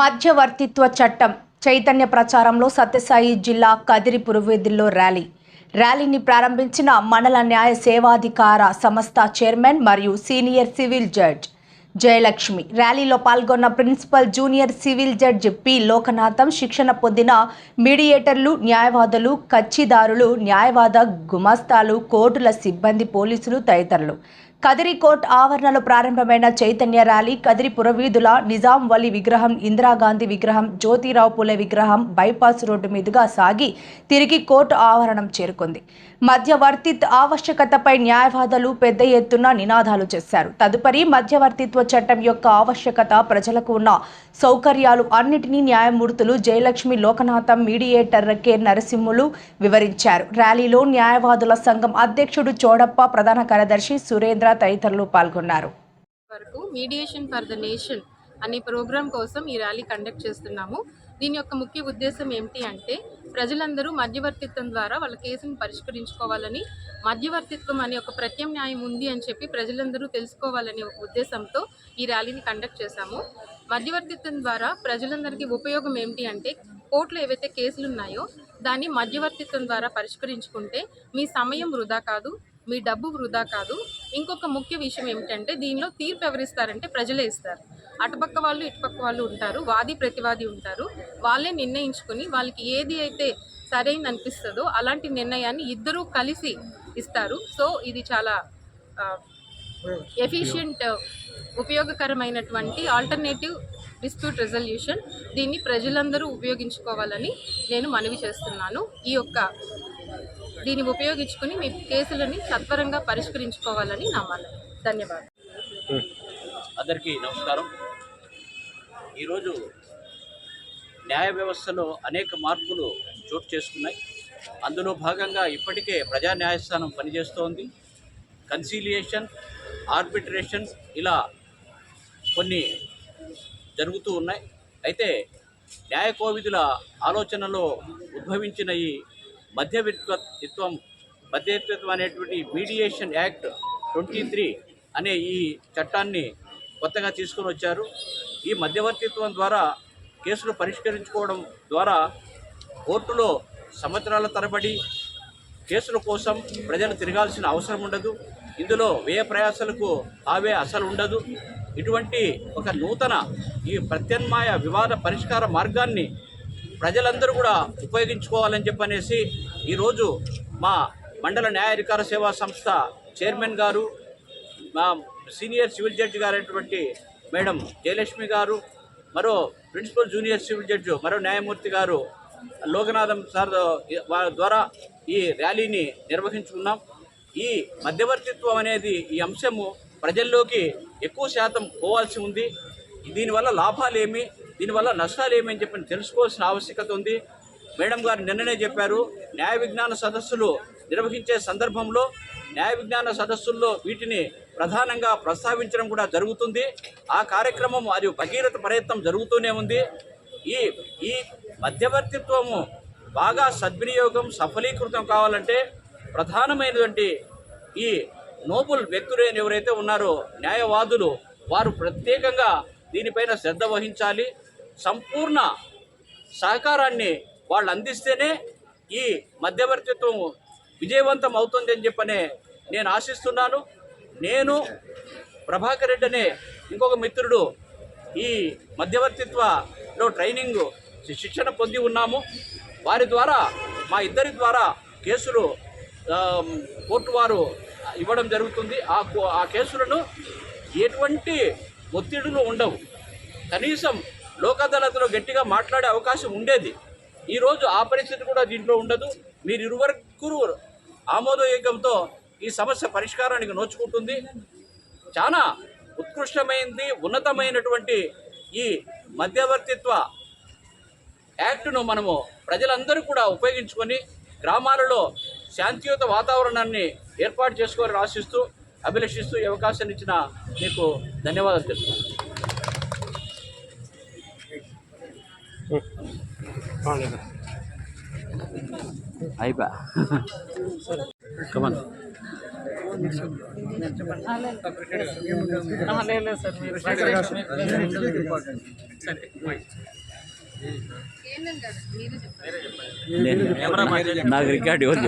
మధ్యవర్తిత్వ చట్టం చైతన్య ప్రచారంలో సత్యసాయి జిల్లా కదిరి పురవీధుల్లో ర్యాలీ. ర్యాలీని ప్రారంభించిన మండల న్యాయ సేవాధికార సంస్థ చైర్మన్ మరియు సీనియర్ సివిల్ జడ్జ్ జయలక్ష్మి. ర్యాలీలో పాల్గొన్న principal junior civil judge P. Lokanatham శిక్షణ పొందిన మీడియేటర్లు న్యాయవాదులు కచ్చిదారులు న్యాయవాద గుమాస్తాలు కోర్టుల సిబ్బంది పోలీసులు తదితరులు. కదిరి కోర్ట్ ఆవరణలో ప్రారంభమైన చైతన్య ర్యాలీ కదిరి పురవీధుల నిజాం వలి విగ్రహం ఇందిరాగాంధీ విగ్రహం జ్యోతిరావు పులే విగ్రహం బైపాస్ రోడ్డు మీదుగా సాగి తిరిగి కోర్టు ఆవరణం చేరుకుంది. మధ్యవర్తిత్వ ఆవశ్యకతపై న్యాయవాదులు పెద్ద ఎత్తున నినాదాలు చేశారు. తదుపరి మధ్యవర్తిత్వ చట్టం యొక్క ఆవశ్యకత ప్రజలకు ఉన్న సౌకర్యాలు అన్నిటినీ న్యాయమూర్తులు జయలక్ష్మి లోకనాథం మీడియేటర్ కె నరసింహులు వివరించారు. ర్యాలీలో న్యాయవాదుల సంఘం అధ్యక్షుడు చోడప్ప ప్రధాన కార్యదర్శి సురేంద్ర తదితరులు పాల్గొన్నారు. వరకు మీడియేషన్ ఫర్ ద నేషన్ అనే ప్రోగ్రాం కోసం ఈ ర్యాలీ కండక్ట్ చేస్తున్నాము. దీని యొక్క ముఖ్య ఉద్దేశం ఏమిటి అంటే ప్రజలందరూ మధ్యవర్తిత్వం ద్వారా వాళ్ళ కేసును పరిష్కరించుకోవాలని మధ్యవర్తిత్వం అనే ఒక ప్రత్యామ్నాయం ఉంది అని చెప్పి ప్రజలందరూ తెలుసుకోవాలనే ఒక ఉద్దేశంతో ఈ ర్యాలీని కండక్ట్ చేశాము. మధ్యవర్తిత్వం ద్వారా ప్రజలందరికీ ఉపయోగం ఏమిటి అంటే కోర్టులో ఏవైతే కేసులు ఉన్నాయో దాన్ని మధ్యవర్తిత్వం ద్వారా పరిష్కరించుకుంటే మీ సమయం వృధా కాదు మీ డబ్బు వృధా కాదు. ఇంకొక ముఖ్య విషయం ఏమిటంటే దీనిలో తీర్పు ఎవరిస్తారంటే ప్రజలే ఇస్తారు. అటుపక్క వాళ్ళు ఇటుపక్క వాళ్ళు ఉంటారు. వాది ప్రతివాది ఉంటారు. వాళ్ళే నిర్ణయించుకుని వాళ్ళకి ఏది అయితే సరైన అనిపిస్తుందో అలాంటి నిర్ణయాన్ని ఇద్దరూ కలిసి ఇస్తారు. సో ఇది చాలా ఎఫిషియంట్ ఉపయోగకరమైనటువంటి ఆల్టర్నేటివ్ డిస్ప్యూట్ రెజల్యూషన్. దీన్ని ప్రజలందరూ ఉపయోగించుకోవాలని నేను మనవి చేస్తున్నాను. ఈ యొక్క దీన్ని ఉపయోగించుకుని మీ కేసులని సత్వరంగా పరిష్కరించుకోవాలని నా ధన్యవాదాలు. అందరికీ నమస్కారం. ఈరోజు న్యాయ వ్యవస్థలో అనేక మార్పులు చోటు చేసుకున్నాయి. అందులో భాగంగా ఇప్పటికే ప్రజా న్యాయస్థానం పనిచేస్తోంది. కన్సీలియేషన్ ఆర్బిట్రేషన్ ఇలా కొన్ని జరుగుతూ ఉన్నాయి. అయితే న్యాయ కోవిధుల ఆలోచనలో ఉద్భవించిన ఈ మధ్యవర్తిత్వం మధ్యవర్తిత్వం అనేటువంటి మీడియేషన్ యాక్ట్ ట్వంటీ త్రీ అనే ఈ చట్టాన్ని కొత్తగా తీసుకొని వచ్చారు. ఈ మధ్యవర్తిత్వం ద్వారా కేసులు పరిష్కరించుకోవడం ద్వారా కోర్టులో సంవత్సరాల తరబడి కేసుల కోసం ప్రజలు తిరగాల్సిన అవసరం ఉండదు. ఇందులో వ్యయ ప్రయాసాలకు ఆవే అసలు ఉండదు. ఇటువంటి ఒక నూతన ఈ ప్రత్యామ్నాయ వివాద పరిష్కార మార్గాన్ని ప్రజలందరూ కూడా ఉపయోగించుకోవాలని చెప్పనేసి ఈరోజు మా మండల న్యాయాధికార సేవా సంస్థ చైర్మన్ గారు మా సీనియర్ సివిల్ జడ్జి గారైనటువంటి మేడం జయలక్ష్మి గారు మరో ప్రిన్సిపల్ జూనియర్ సివిల్ జడ్జి మరో న్యాయమూర్తి గారు లోకనాథం సార్ వారి ద్వారా ఈ ర్యాలీని నిర్వహించుకున్నాం. ఈ మధ్యవర్తిత్వం అనేది ఈ అంశము ప్రజల్లోకి ఎక్కువ శాతం పోవాల్సి ఉంది. దీనివల్ల లాభాలు ఏమి దీనివల్ల నష్టాలు ఏమని చెప్పి తెలుసుకోవాల్సిన ఆవశ్యకత ఉంది. మేడం గారు నిన్ననే చెప్పారు న్యాయ విజ్ఞాన సదస్సులు నిర్వహించే సందర్భంలో న్యాయ విజ్ఞాన సదస్సుల్లో వీటిని ప్రధానంగా ప్రస్తావించడం కూడా జరుగుతుంది. ఆ కార్యక్రమం అది భగీరథ ప్రయత్నం జరుగుతూనే ఉంది. ఈ ఈ మధ్యవర్తిత్వము బాగా సద్వినియోగం సఫలీకృతం కావాలంటే ప్రధానమైనటువంటి ఈ నోబుల్ వ్యక్తులైన ఎవరైతే ఉన్నారో న్యాయవాదులు వారు ప్రత్యేకంగా దీనిపైన శ్రద్ధ వహించాలి. సంపూర్ణ సహకారాన్ని వాళ్ళు అందిస్తేనే ఈ మధ్యవర్తిత్వం విజయవంతం అవుతుంది అని చెప్పనే నేను ఆశిస్తున్నాను. నేను ప్రభాకర్ రెడ్డి అనే ఇంకొక మిత్రుడు ఈ మధ్యవర్తిత్వలో ట్రైనింగ్ శిక్షణ పొంది ఉన్నాము. వారి ద్వారా మా ఇద్దరి ద్వారా కేసులు కోర్టు వారు ఇవ్వడం జరుగుతుంది. ఆ కో- ఆ కేసులను ఎటువంటి ఒత్తిడులు ఉండవు. కనీసం లోక్ అదాలత్లో గట్టిగా మాట్లాడే అవకాశం ఉండేది. ఈరోజు ఆ పరిస్థితి కూడా దీంట్లో ఉండదు. మీరు ఇరువరకు ఆమోదయోగ్యంతో ఈ సమస్య పరిష్కారానికి నోచుకుంటుంది. చాలా ఉత్కృష్టమైనది ఉన్నతమైనటువంటి ఈ మధ్యవర్తిత్వ యాక్ట్ను మనము ప్రజలందరూ కూడా ఉపయోగించుకొని గ్రామాలలో శాంతియుత వాతావరణాన్ని ఏర్పాటు చేసుకోవాలని ఆశిస్తూ అభిలషిస్తూ ఈ అవకాశాన్ని ఇచ్చిన మీకు ధన్యవాదాలు తెలుసు అయిపోయా కమన్ నాకు రికార్డు ఎవరు